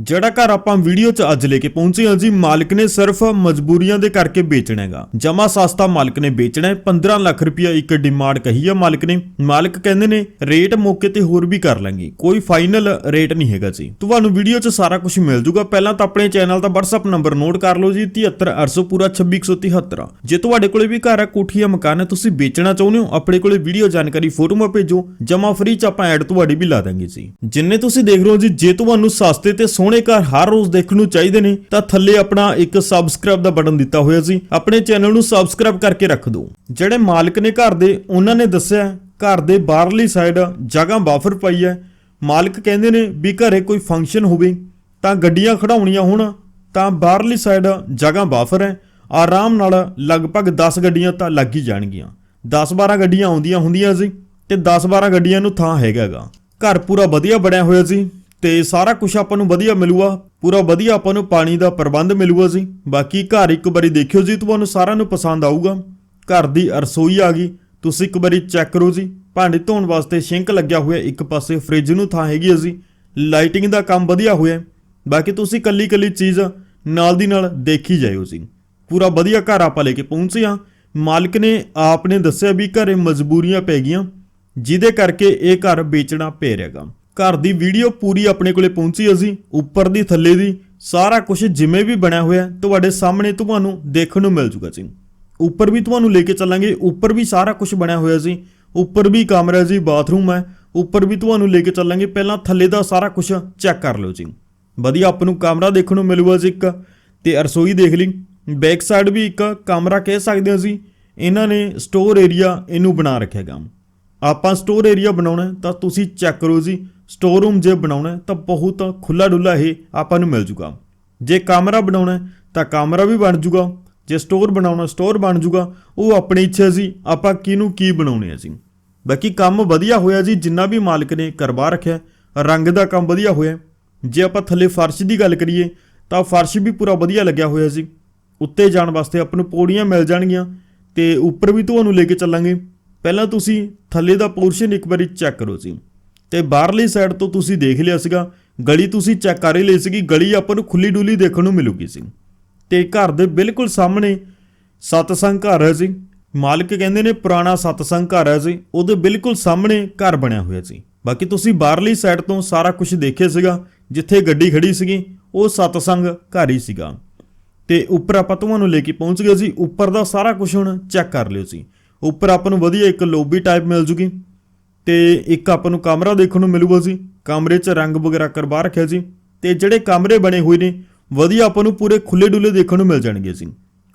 ਜਿਹੜਾ ਘਰ ਆਪਾਂ ਵੀਡੀਓ 'ਚ ਅੱਜ ਲੈ ਕੇ ਪਹੁੰਚੇ ਹਾਂ ਜੀ, ਮਾਲਕ ਨੇ ਸਿਰਫ ਮਜਬੂਰੀਆਂ ਦੇ ਕਰਕੇ ਵੇਚਣਾ ਹੈਗਾ। ਜਮਾ ਸਸਤਾ ਮਾਲਕ ਨੇ ਵੇਚਣਾ ਹੈ 15 ਲੱਖ ਰੁਪਇਆ ਇੱਕ ਡਿਮਾਂਡ ਕਹੀ ਹੈ ਮਾਲਕ ਨੇ। ਮਾਲਕ ਕਹਿੰਦੇ ਨੇ ਰੇਟ ਮੌਕੇ ਤੇ ਹੋਰ ਵੀ ਕਰ ਲਾਂਗੇ। ਕੋਈ ਫਾਈਨਲ ਰੇਟ ਨਹੀਂ ਹੈਗਾ ਜੀ। ਤੁਹਾਨੂੰ ਵੀਡੀਓ 'ਚ ਸਾਰਾ ਕੁਝ ਮਿਲ ਜੂਗਾ। ਪਹਿਲਾਂ ਤਾਂ ਆਪਣੇ ਚੈਨਲ ਦਾ WhatsApp ਨੰਬਰ ਨੋਟ ਕਰ ਲਓ ਜੀ 73800 ਪੂਰਾ 26173 ਜੇ ਤੁਹਾਡੇ ਕੋਲੇ ਵੀ ਘਰ ਹੈ ਕੋਠੀ ਹੈ ਮਕਾਨ ਹੈ ਤੁਸੀਂ ਵੇਚਣਾ ਚਾਹੁੰਦੇ ਹੋ, ਆਪਣੇ ਕੋਲੇ ਵੀਡੀਓ ਜਾਣਕਾਰੀ ਫੋਟੋਆਂ ਭੇਜੋ। ਜਮਾ ਫ੍ਰੀ ਚ ਆਪਾਂ ਐਡ ਤੁਹਾਡੀ ਵੀ ਲਾ ਦਾਂਗੇ ਜੀ। ਜਿੰਨੇ ਤੁਸੀਂ ਦੇਖ ਰਹੇ ਹੋ ਜੀ, ਜੇ ਤੁਹਾਨੂੰ ਸਸਤੇ ਤੇ ਸੋਹਣੇ ਘਰ ਹਰ ਰੋਜ਼ ਦੇਖਣ ਨੂੰ ਚਾਹੀਦੇ ਨੇ, ਤਾਂ ਥੱਲੇ ਆਪਣਾ ਇੱਕ ਸਬਸਕ੍ਰਾਈਬ ਦਾ ਬਟਨ ਦਿੱਤਾ ਹੋਇਆ ਸੀ। ਆਪਣੇ ਚੈਨਲ ਨੂੰ ਸਬਸਕ੍ਰਾਈਬ ਕਰਕੇ ਰੱਖ ਦਿਓ। ਜਿਹੜੇ ਮਾਲਕ ਨੇ ਘਰ ਦੇ, ਉਹਨਾਂ ਨੇ ਦੱਸਿਆ, ਘਰ ਦੇ ਬਾਹਰਲੀ ਸਾਈਡ ਜਗ੍ਹਾ ਬਾਫਰ ਪਈ ਹੈ। ਮਾਲਕ ਕਹਿੰਦੇ ਨੇ ਵੀ ਘਰੇ ਕੋਈ ਫੰਕਸ਼ਨ ਹੋਵੇ, ਤਾਂ ਗੱਡੀਆਂ ਖੜਾਉਣੀਆਂ ਹੋਣ, ਤਾਂ ਬਾਹਰਲੀ ਸਾਈਡ ਜਗ੍ਹਾ ਬਾਫਰ ਹੈ। ਆਰਾਮ ਨਾਲ ਲਗਭਗ 10 ਗੱਡੀਆਂ ਤਾਂ ਲੱਗ ਹੀ ਜਾਣਗੀਆਂ। 10-12 ਗੱਡੀਆਂ ਆਉਂਦੀਆਂ ਹੁੰਦੀਆਂ ਸੀ, ਤੇ 10-12 ਗੱਡੀਆਂ ਨੂੰ ਥਾਂ ਹੈਗਾਗਾ ਘਰ ਪੂਰਾ ਵਧੀਆ ਬਣਿਆ ਹੋਇਆ ਸੀ। ਤੇ ਸਾਰਾ ਕੁਝ ਆਪਾਂ ਨੂੰ ਵਧੀਆ ਮਿਲੂਗਾ। ਪੂਰਾ ਵਧੀਆ ਆਪਾਂ ਨੂੰ ਪਾਣੀ ਦਾ ਪ੍ਰਬੰਧ ਮਿਲੂਗਾ ਜੀ। ਬਾਕੀ ਘਰ ਇੱਕ ਵਾਰੀ ਦੇਖਿਓ ਜੀ, ਤੁਹਾਨੂੰ ਸਾਰਿਆਂ ਨੂੰ ਪਸੰਦ ਆਊਗਾ। ਘਰ ਦੀ ਰਸੋਈ ਆ ਗਈ। ਤੁਸੀਂ ਇੱਕ ਵਾਰੀ ਚੈੱਕ ਕਰੋ ਜੀ। ਭਾਂਡੇ ਧੋਣ ਵਾਸਤੇ ਸਿੰਕ ਲੱਗਿਆ ਹੋਇਆ ਇੱਕ ਪਾਸੇ, ਫ੍ਰਿਜ ਨੂੰ ਥਾਂ ਹੈਗੀ ਹੈ ਜੀ। ਲਾਈਟਿੰਗ ਦਾ ਕੰਮ ਵਧੀਆ ਹੋਇਆ। ਬਾਕੀ ਤੁਸੀਂ ਕੱਲੀ ਕੱਲੀ ਚੀਜ਼ ਨਾਲ ਦੀ ਨਾਲ ਦੇਖੀ ਜਾਇਓ ਜੀ। ਪੂਰਾ ਵਧੀਆ ਘਰ ਆਪਾਂ ਲੈ ਕੇ ਪਹੁੰਚੇ ਹਾਂ। ਮਾਲਕ ਨੇ ਆਪ ਨੇ ਦੱਸਿਆ ਵੀ ਘਰੇ ਮਜਬੂਰੀਆਂ ਪੈ ਗਈਆਂ। ਜਿਹਦੇ ਕਰਕੇ ਇਹ ਘਰ ਵੇਚਣਾ ਪੈ ਰਿਹਾਗਾ। ਘਰ ਦੀ ਵੀਡੀਓ ਪੂਰੀ ਆਪਣੇ ਕੋਲੇ ਪਹੁੰਚੀ ਅਸੀਂ ਉੱਪਰ ਦੀ, ਥੱਲੇ ਦੀ, ਸਾਰਾ ਕੁਝ ਜਿਵੇਂ ਵੀ ਬਣਿਆ ਹੋਇਆ, ਤੁਹਾਡੇ ਸਾਹਮਣੇ ਤੁਹਾਨੂੰ ਦੇਖਣ ਨੂੰ ਮਿਲ ਜੂਗਾ ਜੀ। ਉੱਪਰ ਵੀ ਤੁਹਾਨੂੰ ਲੈ ਕੇ ਚੱਲਾਂਗੇ, ਉੱਪਰ ਵੀ ਸਾਰਾ ਕੁਝ ਬਣਿਆ ਹੋਇਆ ਸੀ ਉੱਪਰ ਵੀ ਕਮਰਾ ਜੀ, ਬਾਥਰੂਮ ਹੈ, ਉੱਪਰ ਵੀ ਤੁਹਾਨੂੰ ਲੈ ਕੇ ਚੱਲਾਂਗੇ, ਪਹਿਲਾਂ ਥੱਲੇ ਦਾ ਸਾਰਾ ਕੁਝ ਚੈੱਕ ਕਰ ਲਓ ਜੀ। ਵਧੀਆ ਆਪ ਨੂੰ ਕਮਰਾ ਦੇਖਣ ਨੂੰ ਮਿਲੂਗਾ ਜੀ ਇੱਕ, ਤੇ ਰਸੋਈ ਦੇਖ ਲਈ। ਬੈਕ ਸਾਈਡ ਵੀ ਇੱਕ ਕਮਰਾ ਕਹਿ ਸਕਦੇ ਹਾਂ ਅਸੀਂ ਇਹਨਾਂ ਨੇ ਸਟੋਰ ਏਰੀਆ ਇਹਨੂੰ ਬਣਾ ਰੱਖਿਆ ਗਾ ਆਪਾਂ ਸਟੋਰ ਏਰੀਆ ਬਣਾਉਣਾ ਤਾਂ ਤੁਸੀਂ ਚੈੱਕ ਕਰੋ ਜੀ ਸਟੋਰ ਰੂਮ ਜੇ ਬਣਾਉਣਾ ਤਾਂ ਬਹੁਤ ਖੁੱਲਾ ਡੁੱਲਾ ਇਹ ਆਪਾਂ ਨੂੰ ਮਿਲ ਜੂਗਾ। ਜੇ ਕਮਰਾ ਬਣਾਉਣਾ ਤਾਂ ਕਮਰਾ ਵੀ ਬਣ ਜੂਗਾ। ਜੇ ਸਟੋਰ ਬਣਾਉਣਾ ਸਟੋਰ ਬਣ ਜੂਗਾ। ਉਹ ਆਪਣੀ ਇੱਛਾ ਸੀ, ਆਪਾਂ ਕਿਹਨੂੰ ਕੀ ਬਣਾਉਣੇ ਆ ਜੀ? ਬਾਕੀ ਕੰਮ ਵਧੀਆ ਹੋਇਆ ਜੀ, ਜਿੰਨਾ ਵੀ ਮਾਲਕ ਨੇ ਕਰਵਾ ਰੱਖਿਆ ਰੰਗ ਦਾ ਕੰਮ ਵਧੀਆ ਹੋਇਆ ਜੇ ਆਪਾਂ ਥੱਲੇ ਫਰਸ਼ ਦੀ ਗੱਲ ਕਰੀਏ, ਤਾਂ ਫਰਸ਼ ਵੀ ਪੂਰਾ ਵਧੀਆ ਲੱਗਿਆ ਹੋਇਆ ਸੀ। ਉੱਤੇ ਜਾਣ ਵਾਸਤੇ ਆਪਾਂ ਨੂੰ ਪੌੜੀਆਂ ਮਿਲ ਜਾਣਗੀਆਂ ਤੇ ਉੱਪਰ ਵੀ ਤੁਹਾਨੂੰ ਲੈ ਕੇ ਚੱਲਾਂਗੇ। ਪਹਿਲਾਂ ਤੁਸੀਂ ਥੱਲੇ ਦਾ ਪੋਰਸ਼ਨ ਇੱਕ ਵਾਰੀ ਚੈੱਕ ਕਰੋ ਜੀ। ਤੇ ਬਾਹਰਲੀ ਸਾਈਡ ਤੋਂ ਤੁਸੀਂ ਦੇਖ ਲਿਆ ਸੀਗਾ, ਗਲੀ ਤੁਸੀਂ ਚੈੱਕ ਕਰ ਹੀ ਲਈ ਸੀਗੀ, ਗਲੀ ਆਪਾਂ ਨੂੰ ਖੁੱਲੀ ਡੁੱਲੀ ਦੇਖਣ ਨੂੰ ਮਿਲੂਗੀ ਸੀ। ਤੇ ਘਰ ਦੇ ਬਿਲਕੁਲ ਸਾਹਮਣੇ ਸਤਸੰਗ ਘਰ ਹੈ ਜੀ। ਮਾਲਕ ਕਹਿੰਦੇ ਨੇ ਪੁਰਾਣਾ ਸਤਸੰਗ ਘਰ ਹੈ ਜੀ। ਉਹਦੇ ਬਿਲਕੁਲ ਸਾਹਮਣੇ ਘਰ ਬਣਿਆ ਹੋਇਆ ਸੀ ਬਾਕੀ ਤੁਸੀਂ ਬਾਹਰਲੀ ਸਾਈਡ ਤੋਂ ਸਾਰਾ ਕੁਝ ਦੇਖਿਆ ਸੀਗਾ, ਜਿੱਥੇ ਗੱਡੀ ਖੜੀ ਸੀਗੀ, ਉਹ ਸਤਸੰਗ ਘਰ ਹੀ ਸੀਗਾ। ਤੇ ਉੱਪਰ ਆਪਾਂ ਤੁਹਾਨੂੰ ਲੈ ਕੇ ਪਹੁੰਚ ਗਏ ਸੀ ਉੱਪਰ ਦਾ ਸਾਰਾ ਕੁਝ ਹੁਣ ਚੈੱਕ ਕਰ ਲਿਓ ਸੀ ਉੱਪਰ ਆਪਾਂ ਨੂੰ ਵਧੀਆ ਇੱਕ ਲੋਬੀ ਟਾਈਪ ਮਿਲ ਜੂਗੀ। ਤੇ ਇੱਕ ਆਪਾਂ ਨੂੰ ਕਮਰਾ ਦੇਖਣ ਨੂੰ ਮਿਲੂਗਾ ਸੀ ਕਮਰੇ 'ਚ ਰੰਗ ਵਗੈਰਾ ਕਰਵਾ ਰੱਖਿਆ ਸੀ ਤੇ ਜਿਹੜੇ ਕਮਰੇ ਬਣੇ ਹੋਏ ਨੇ, ਵਧੀਆ ਆਪਾਂ ਨੂੰ ਪੂਰੇ ਖੁੱਲੇ ਡੁੱਲੇ ਦੇਖਣ ਨੂੰ ਮਿਲ ਜਾਣਗੇ ਸੀ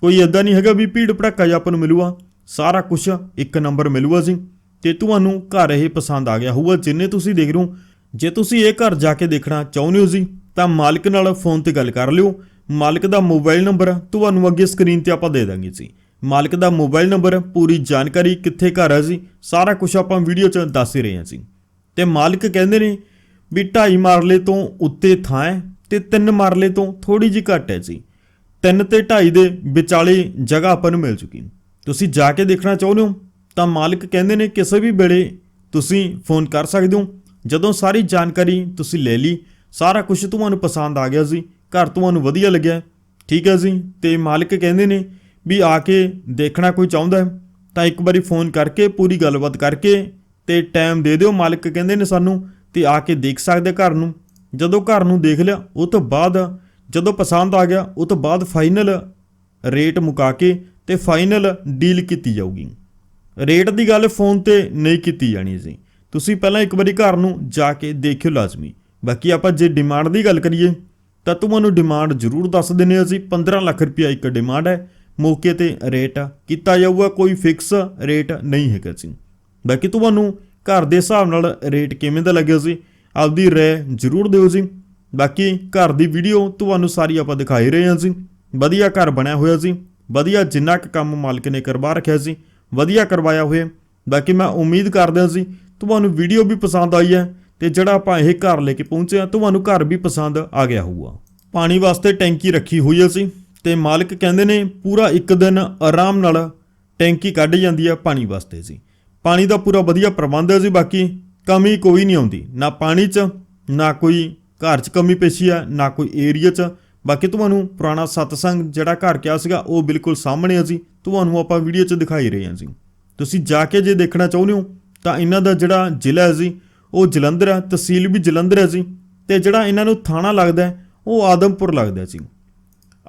ਕੋਈ ਇਦਾਂ ਨਹੀਂ ਹੈਗਾ ਵੀ ਭੀੜ ਭੜੱਕਾ ਜਿਹਾ ਆਪਾਂ ਨੂੰ ਮਿਲੂਗਾ। ਸਾਰਾ ਕੁਝ ਇੱਕ ਨੰਬਰ ਮਿਲੂਗਾ ਸੀ ਤੇ ਤੁਹਾਨੂੰ ਘਰ ਇਹ ਪਸੰਦ ਆ ਗਿਆ ਹੋਊਗਾ, ਜਿੰਨੇ ਤੁਸੀਂ ਦੇਖ ਰਹੇ ਹੋ। ਜੇ ਤੁਸੀਂ ਇਹ ਘਰ ਜਾ ਕੇ ਦੇਖਣਾ ਚਾਹੁੰਦੇ ਹੋ ਜੀ, ਤਾਂ ਮਾਲਕ ਨਾਲ ਫੋਨ ਤੇ ਗੱਲ ਕਰ ਲਿਓ। ਮਾਲਕ ਦਾ ਮੋਬਾਈਲ ਨੰਬਰ ਤੁਹਾਨੂੰ ਅੱਗੇ ਸਕਰੀਨ ਤੇ ਆਪਾਂ ਦੇ ਦਾਂਗੇ ਜੀ। ਮਾਲਕ ਦਾ ਮੋਬਾਈਲ ਨੰਬਰ, ਪੂਰੀ ਜਾਣਕਾਰੀ ਕਿੱਥੇ ਘਰ ਹੈ ਜੀ, ਸਾਰਾ ਕੁਝ ਆਪਾਂ ਵੀਡੀਓ 'ਚ ਦੱਸ ਹੀ ਰਹੇ ਹਾਂ ਜੀ। ਤੇ ਮਾਲਕ ਕਹਿੰਦੇ ਨੇ ਵੀ ਢਾਈ ਮਾਰਲੇ ਤੋਂ ਉੱਤੇ ਥਾਂ ਹੈ ਤੇ ਤਿੰਨ ਮਾਰਲੇ ਤੋਂ ਥੋੜੀ ਜਿਹੀ ਘੱਟ ਹੈ ਜੀ। ਤਿੰਨ ਤੇ ਢਾਈ ਦੇ ਵਿਚਾਲੇ ਜਗ੍ਹਾ ਆਪਾਂ ਨੂੰ ਮਿਲ ਚੁੱਕੀ। ਤੁਸੀਂ ਜਾ ਕੇ ਦੇਖਣਾ ਚਾਹੁੰਦੇ ਹੋ, ਤਾਂ ਮਾਲਕ ਕਹਿੰਦੇ ਨੇ ਕਿਸੇ ਵੀ ਵੇਲੇ ਤੁਸੀਂ ਫੋਨ ਕਰ ਸਕਦੇ ਹੋ। ਜਦੋਂ ਸਾਰੀ ਜਾਣਕਾਰੀ ਤੁਸੀਂ ਲੈ ਲਈ, ਸਾਰਾ ਕੁਝ ਤੁਹਾਨੂੰ ਪਸੰਦ ਆ ਗਿਆ ਜੀ, ਘਰ ਤੁਹਾਨੂੰ ਵਧੀਆ ਲੱਗਿਆ, ਠੀਕ ਹੈ ਜੀ। ਤੇ ਮਾਲਕ ਕਹਿੰਦੇ ਨੇ ਵੀ ਆ ਕੇ ਦੇਖਣਾ ਕੋਈ ਚਾਹੁੰਦਾ ਤਾਂ ਇੱਕ ਵਾਰੀ ਫੋਨ ਕਰਕੇ, ਪੂਰੀ ਗੱਲਬਾਤ ਕਰਕੇ ਤੇ ਟਾਈਮ ਦੇ ਦਿਓ। ਮਾਲਕ ਕਹਿੰਦੇ ਨੇ ਸਾਨੂੰ ਤੇ ਆ ਕੇ ਦੇਖ ਸਕਦੇ ਘਰ ਨੂੰ। ਜਦੋਂ ਘਰ ਨੂੰ ਦੇਖ ਲਿਆ, ਉਹ ਤੋਂ ਬਾਅਦ ਜਦੋਂ ਪਸੰਦ ਆ ਗਿਆ, ਉਹ ਤੋਂ ਬਾਅਦ ਫਾਈਨਲ ਰੇਟ ਮੁਕਾ ਕੇ ਤੇ ਫਾਈਨਲ ਡੀਲ ਕੀਤੀ ਜਾਊਗੀ। ਰੇਟ ਦੀ ਗੱਲ ਫੋਨ ਤੇ ਨਹੀਂ ਕੀਤੀ ਜਾਣੀ ਸੀ। ਤੁਸੀਂ ਪਹਿਲਾਂ ਇੱਕ ਵਾਰੀ ਘਰ ਨੂੰ ਜਾ ਕੇ ਦੇਖਿਓ ਲਾਜ਼ਮੀ। ਬਾਕੀ ਆਪਾਂ ਜੇ ਡਿਮਾਂਡ ਦੀ ਗੱਲ ਕਰੀਏ, ਤਾਂ ਤੁਹਾਨੂੰ ਡਿਮਾਂਡ ਜ਼ਰੂਰ ਦੱਸ ਦਿੰਨੇ ਹਾਂ ਅਸੀਂ। 15 ਲੱਖ ਰੁਪਇਆ ਇੱਕ ਡਿਮਾਂਡ ਹੈ। ਮੌਕੇ ਤੇ ਰੇਟ ਕੀਤਾ ਜਾਊਗਾ, ਕੋਈ ਫਿਕਸ ਰੇਟ ਨਹੀਂ ਹੈਗਾ ਜੀ। ਬਾਕੀ ਤੁਹਾਨੂੰ ਘਰ ਦੇ ਹਿਸਾਬ ਨਾਲ ਰੇਟ ਕਿਵੇਂ ਦਾ ਲੱਗਿਆ ਸੀ ਆਪਦੀ ਰਾਏ ਜ਼ਰੂਰ ਦਿਓ ਜੀ। ਬਾਕੀ ਘਰ ਦੀ ਵੀਡੀਓ ਤੁਹਾਨੂੰ ਸਾਰੀ ਆਪਾਂ ਦਿਖਾਈ ਰਹੇ ਹਾਂ ਜੀ। ਵਧੀਆ ਘਰ ਬਣਿਆ ਹੋਇਆ ਸੀ ਵਧੀਆ ਜਿੰਨਾ ਕੁ ਕੰਮ ਮਾਲਕ ਨੇ ਕਰਵਾ ਰੱਖਿਆ ਸੀ ਵਧੀਆ ਕਰਵਾਇਆ ਹੋਇਆ। ਬਾਕੀ ਮੈਂ ਉਮੀਦ ਕਰਦਾ ਸੀ ਤੁਹਾਨੂੰ ਵੀਡੀਓ ਵੀ ਪਸੰਦ ਆਈ ਹੈ ਤੇ ਜਿਹੜਾ ਆਪਾਂ ਇਹ ਘਰ ਲੈ ਕੇ ਪਹੁੰਚੇ ਆ ਤੁਹਾਨੂੰ ਘਰ ਵੀ ਪਸੰਦ ਆ ਗਿਆ ਹੋਊਗਾ। ਪਾਣੀ ਵਾਸਤੇ ਟੈਂਕੀ ਰੱਖੀ ਹੋਈ ਸੀ ਤੇ ਮਾਲਕ ਕਹਿੰਦੇ ਨੇ ਪੂਰਾ ਇੱਕ ਦਿਨ ਆਰਾਮ ਨਾਲ ਟੈਂਕੀ ਕੱਢ ਜਾਂਦੀ ਆ ਪਾਣੀ ਵਾਸਤੇ ਜੀ। ਪਾਣੀ ਦਾ ਪੂਰਾ ਵਧੀਆ ਪ੍ਰਬੰਧ ਹੈ ਜੀ, ਬਾਕੀ ਕਮੀ ਕੋਈ ਨਹੀਂ ਆਉਂਦੀ। ਨਾ ਪਾਣੀ 'ਚ, ਨਾ ਕੋਈ ਘਰ 'ਚ ਕਮੀ ਪੇਸ਼ੀ ਆ, ਨਾ ਕੋਈ ਏਰੀਆ 'ਚ। ਬਾਕੀ ਤੁਹਾਨੂੰ ਪੁਰਾਣਾ ਸਤਸੰਗ ਜਿਹੜਾ ਘਰ ਕਿਹਾ ਸੀਗਾ, ਉਹ ਬਿਲਕੁਲ ਸਾਹਮਣੇ ਆ ਜੀ। ਤੁਹਾਨੂੰ ਆਪਾਂ ਵੀਡੀਓ 'ਚ ਦਿਖਾਈ ਰਹੇ ਹਾਂ ਜੀ। ਤੁਸੀਂ ਜਾ ਕੇ ਜੇ ਦੇਖਣਾ ਚਾਹੁੰਦੇ ਹੋ, ਤਾਂ ਇਹਨਾਂ ਦਾ ਜਿਹੜਾ ਜ਼ਿਲ੍ਹਾ ਹੈ ਜੀ, ਉਹ ਜਲੰਧਰ ਹੈ, ਤਹਿਸੀਲ ਵੀ ਜਲੰਧਰ ਹੈ ਜੀ। ਤੇ ਜਿਹੜਾ ਇਹਨਾਂ ਨੂੰ ਥਾਣਾ ਲੱਗਦਾ ਉਹ ਆਦਮਪੁਰ ਲੱਗਦਾ ਹੈ ਜੀ।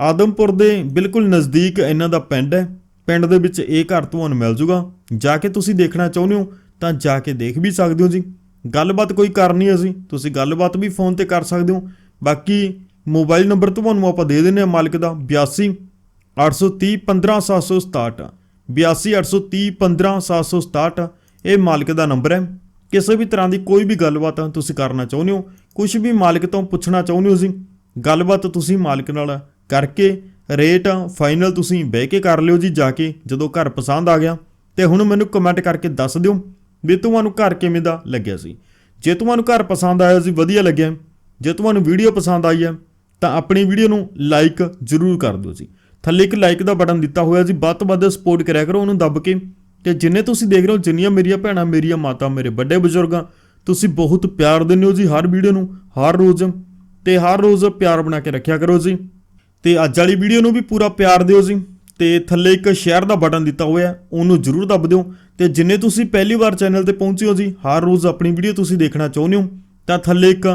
ਆਦਮਪੁਰ ਦੇ ਬਿਲਕੁਲ ਨਜ਼ਦੀਕ ਇਹਨਾਂ ਦਾ ਪਿੰਡ ਹੈ। ਪਿੰਡ ਦੇ ਵਿੱਚ ਇਹ ਘਰ ਤੁਹਾਨੂੰ ਮਿਲ ਜੂਗਾ। ਜਾ ਕੇ ਤੁਸੀਂ ਦੇਖਣਾ ਚਾਹੁੰਦੇ ਹੋ, ਤਾਂ ਜਾ ਕੇ ਦੇਖ ਵੀ ਸਕਦੇ ਹੋ ਜੀ। ਗੱਲਬਾਤ ਕੋਈ ਕਰਨੀ ਹੈ ਜੀ ਤੁਸੀਂ ਗੱਲਬਾਤ ਵੀ ਫੋਨ ਤੇ ਕਰ ਸਕਦੇ ਹੋ। ਬਾਕੀ ਮੋਬਾਈਲ ਨੰਬਰ ਤੁਹਾਨੂੰ ਆਪਾਂ ਦੇ ਦਿੰਦੇ ਹਾਂ ਮਾਲਕ ਦਾ 82 830 15767 82 830 15767 ਇਹ ਮਾਲਕ ਦਾ ਨੰਬਰ ਹੈ। ਕਿਸੇ ਵੀ ਤਰ੍ਹਾਂ ਦੀ ਕੋਈ ਵੀ ਗੱਲਬਾਤ ਤੁਸੀਂ ਕਰਨਾ ਚਾਹੁੰਦੇ ਹੋ ਕੁਝ ਵੀ ਮਾਲਕ ਤੋਂ ਪੁੱਛਣਾ ਚਾਹੁੰਦੇ ਹੋ ਜੀ, ਗੱਲਬਾਤ ਤੁਸੀਂ ਮਾਲਕ ਨਾਲ ਕਰਕੇ ਰੇਟ ਫਾਈਨਲ ਤੁਸੀਂ ਬਹਿ ਕੇ ਕਰ ਲਿਓ ਜੀ ਜਾ ਕੇ, ਜਦੋਂ ਘਰ ਪਸੰਦ ਆ ਗਿਆ। ਤੇ ਹੁਣ ਮੈਨੂੰ ਕਮੈਂਟ ਕਰਕੇ ਦੱਸ ਦਿਓ ਵੀ ਤੁਹਾਨੂੰ ਘਰ ਕਿਵੇਂ ਦਾ ਲੱਗਿਆ ਸੀ। ਜੇ ਤੁਹਾਨੂੰ ਘਰ ਪਸੰਦ ਆਇਆ ਸੀ, ਵਧੀਆ ਲੱਗਿਆ। ਜੇ ਤੁਹਾਨੂੰ ਵੀਡੀਓ ਪਸੰਦ ਆਈ ਹੈ, ਤਾਂ ਆਪਣੀ ਵੀਡੀਓ ਨੂੰ ਲਾਈਕ ਜ਼ਰੂਰ ਕਰ ਦਿਓ ਜੀ। ਥੱਲੇ ਇੱਕ ਲਾਈਕ ਦਾ ਬਟਨ ਦਿੱਤਾ ਹੋਇਆ ਜੀ, ਵੱਧ ਤੋਂ ਵੱਧ ਸਪੋਰਟ ਕਰਿਆ ਕਰੋ, ਉਹਨੂੰ ਦੱਬ ਕੇ। ਤੇ ਜਿੰਨੇ ਤੁਸੀਂ ਦੇਖ ਰਹੇ ਹੋ, ਜਿੰਨੀਆਂ ਮੇਰੀਆਂ ਭੈਣਾਂ, ਮੇਰੀਆਂ ਮਾਤਾ, ਮੇਰੇ ਵੱਡੇ ਬਜ਼ੁਰਗਾਂ, ਤੁਸੀਂ ਬਹੁਤ ਪਿਆਰ ਦਿੰਦੇ ਹੋ ਜੀ ਹਰ ਵੀਡੀਓ ਨੂੰ, ਹਰ ਰੋਜ਼। ਤੇ ਹਰ ਰੋਜ਼ ਪਿਆਰ ਬਣਾ ਕੇ ਰੱਖਿਆ ਕਰੋ ਜੀ। ਤੇ ਅੱਜ ਵਾਲੀ ਵੀਡੀਓ ਨੂੰ ਵੀ ਪੂਰਾ ਪਿਆਰ ਦਿਓ ਜੀ ਤੇ ਥੱਲੇ ਇੱਕ ਸ਼ੇਅਰ ਦਾ ਬਟਨ ਦਿੱਤਾ ਹੋਇਆ ਉਹਨੂੰ ਜ਼ਰੂਰ ਦੱਬ ਦਿਓ ਤੇ ਜਿੰਨੇ ਤੁਸੀਂ ਪਹਿਲੀ ਵਾਰ ਚੈਨਲ ਤੇ ਪਹੁੰਚੇ ਹੋ ਜੀ, ਹਰ ਰੋਜ਼ ਆਪਣੀ ਵੀਡੀਓ ਤੁਸੀਂ ਦੇਖਣਾ ਚਾਹੁੰਦੇ ਹੋ, ਤਾਂ ਥੱਲੇ ਇੱਕ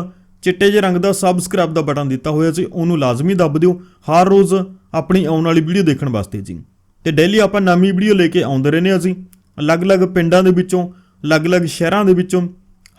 ਚਿੱਟੇ ਜਿਹੇ ਰੰਗ ਦਾ ਸਬਸਕ੍ਰਾਈਬ ਦਾ ਬਟਨ ਦਿੱਤਾ ਹੋਇਆ ਜੀ, ਉਹਨੂੰ ਲਾਜ਼ਮੀ ਦੱਬ ਦਿਓ, ਹਰ ਰੋਜ਼ ਆਪਣੀ ਆਉਣ ਵਾਲੀ ਵੀਡੀਓ ਦੇਖਣ ਵਾਸਤੇ ਜੀ। ਤੇ ਡੇਲੀ ਆਪਾਂ ਨਵੀਂ ਵੀਡੀਓ ਲੈ ਕੇ ਆਉਂਦੇ ਰਹਿੰਦੇ ਹਾਂ ਜੀ, ਅਲੱਗ-ਅਲੱਗ ਪਿੰਡਾਂ ਦੇ ਵਿੱਚੋਂ, ਅਲੱਗ-ਅਲੱਗ ਸ਼ਹਿਰਾਂ ਦੇ ਵਿੱਚੋਂ,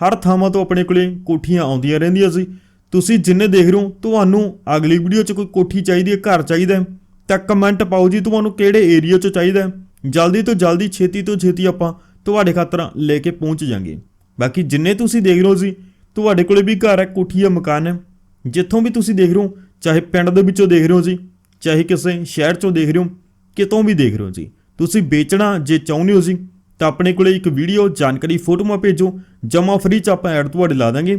ਹਰ ਥਾਵਾਂ ਤੋਂ ਆਪਣੇ ਕੋਲੇ ਕੋਠੀਆਂ ਆਉਂਦੀਆਂ ਰਹਿੰਦੀਆਂ ਸੀ ਤੁਸੀਂ ਜਿੰਨੇ ਦੇਖ ਰਹੇ ਹੋ, ਤੁਹਾਨੂੰ ਅਗਲੀ ਵੀਡੀਓ 'ਚ ਕੋਈ ਕੋਠੀ ਚਾਹੀਦੀ ਹੈ, ਘਰ ਚਾਹੀਦਾ ਤਾਂ ਕਮੈਂਟ ਪਾਓ ਜੀ ਤੁਹਾਨੂੰ ਕਿਹੜੇ ਏਰੀਆ 'ਚ ਚਾਹੀਦਾ ਜਲਦੀ ਤੋਂ ਜਲਦੀ, ਛੇਤੀ ਤੋਂ ਛੇਤੀ ਆਪਾਂ ਤੁਹਾਡੇ ਖਾਤਰ ਲੈ ਕੇ ਪਹੁੰਚ ਜਾਾਂਗੇ। ਬਾਕੀ ਜਿੰਨੇ ਤੁਸੀਂ ਦੇਖ ਰਹੇ ਹੋ ਜੀ, ਤੁਹਾਡੇ ਕੋਲੇ ਵੀ ਘਰ ਹੈ, ਕੋਠੀ ਹੈ, ਮਕਾਨ ਹੈ। ਜਿੱਥੋਂ ਵੀ ਤੁਸੀਂ ਦੇਖ ਰਹੇ ਹੋ, ਚਾਹੇ ਪਿੰਡ ਦੇ ਵਿੱਚੋਂ ਦੇਖ ਰਹੇ ਹੋ ਜੀ, ਚਾਹੇ ਕਿਸੇ ਸ਼ਹਿਰ 'ਚੋਂ ਦੇਖ ਰਹੇ ਹੋ, ਕਿਤੋਂ ਵੀ ਦੇਖ ਰਹੇ ਹੋ ਜੀ। ਤੁਸੀਂ ਵੇਚਣਾ ਜੇ ਚਾਹੁੰਦੇ ਹੋ ਜੀ, ਤਾਂ ਆਪਣੇ ਕੋਲੇ ਇੱਕ ਵੀਡੀਓ ਜਾਣਕਾਰੀ, ਫੋਟੋਆਂ ਭੇਜੋ ਜਮਾ ਫ੍ਰੀ ਚ ਆਪਾਂ ਐਡ ਤੁਹਾਡੇ ਲਾ ਦਾਂਗੇ।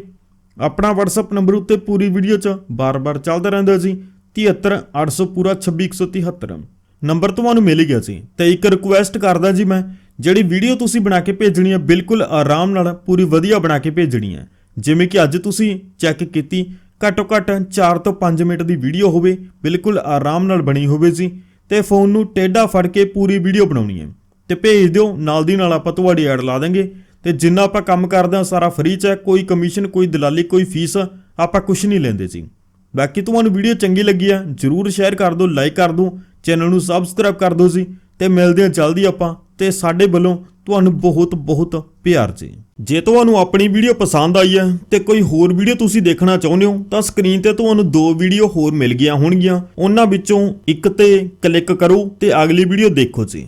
ਆਪਣਾ WhatsApp ਨੰਬਰ ਉੱਤੇ ਪੂਰੀ ਵੀਡੀਓ ਚ ਬਾਰ-ਬਾਰ ਚੱਲਦਾ ਰਹਿੰਦਾ ਜੀ 73800 ਪੂਰਾ 26173 ਨੰਬਰ ਤੁਹਾਨੂੰ ਮਿਲ ਗਿਆ ਜੀ ਤੇ ਇੱਕ ਰਿਕੁਐਸਟ ਕਰਦਾ ਜੀ ਮੈਂ, ਜਿਹੜੀ ਵੀਡੀਓ ਤੁਸੀਂ ਬਣਾ ਕੇ ਭੇਜਣੀ ਹੈ, ਬਿਲਕੁਲ ਆਰਾਮ ਨਾਲ ਪੂਰੀ ਵਧੀਆ ਬਣਾ ਕੇ ਭੇਜਣੀ ਹੈ। ਜਿਵੇਂ ਕਿ ਅੱਜ ਤੁਸੀਂ ਚੈੱਕ ਕੀਤੀ ਘੱਟੋ ਘੱਟ 4 ਤੋਂ 5 ਮਿੰਟ ਦੀ ਵੀਡੀਓ ਹੋਵੇ, ਬਿਲਕੁਲ ਆਰਾਮ ਨਾਲ ਬਣੀ ਹੋਵੇ ਜੀ। ਤੇ ਫੋਨ ਨੂੰ ਟੇਢਾ ਫੜ ਕੇ ਪੂਰੀ ਵੀਡੀਓ ਬਣਾਉਣੀ ਹੈ। ਤੇ ਭੇਜ ਦਿਓ, ਨਾਲ ਦੀ ਨਾਲ ਆਪਾਂ ਤੁਹਾਡੀ ਐਡ ਲਾ ਦਾਂਗੇ ਤੇ ਜਿੰਨਾ ਆਪਾਂ ਕੰਮ ਕਰਦੇ ਹਾਂ, ਸਾਰਾ ਫ੍ਰੀ ਚ ਹੈ, ਕੋਈ ਕਮਿਸ਼ਨ ਕੋਈ ਦਲਾਲੀ, ਕੋਈ ਫੀਸ ਆਪਾਂ ਕੁਝ ਨਹੀਂ ਲੈਂਦੇ ਜੀ। ਬਾਕੀ ਤੁਹਾਨੂੰ ਵੀਡੀਓ ਚੰਗੀ ਲੱਗੀ ਆ ਜਰੂਰ ਸ਼ੇਅਰ ਕਰ ਦਿਓ ਲਾਈਕ ਕਰ ਦਿਓ ਚੈਨਲ ਨੂੰ ਸਬਸਕ੍ਰਾਈਬ ਕਰ ਦਿਓ ਜੀ, ਤੇ ਮਿਲਦੇ ਹਾਂ ਜਲਦੀ ਆਪਾਂ, ਤੇ ਸਾਡੇ ਵੱਲੋਂ ਤੁਹਾਨੂੰ ਬਹੁਤ ਬਹੁਤ ਪਿਆਰ ਜੀ। ਜੇ ਤੁਹਾਨੂੰ ਆਪਣੀ ਵੀਡੀਓ ਪਸੰਦ ਆਈ ਹੈ, ਤੇ ਕੋਈ ਹੋਰ ਵੀਡੀਓ ਤੁਸੀਂ ਦੇਖਣਾ ਚਾਹੁੰਦੇ ਹੋ, ਤਾਂ ਸਕਰੀਨ ਤੇ ਤੁਹਾਨੂੰ ਦੋ ਵੀਡੀਓ ਹੋਰ ਮਿਲ ਗਈਆਂ ਹੋਣਗੀਆਂ, ਉਹਨਾਂ ਵਿੱਚੋਂ ਇੱਕ ਤੇ ਕਲਿੱਕ ਕਰੋ, ਤੇ ਅਗਲੀ ਵੀਡੀਓ ਦੇਖੋ ਜੀ।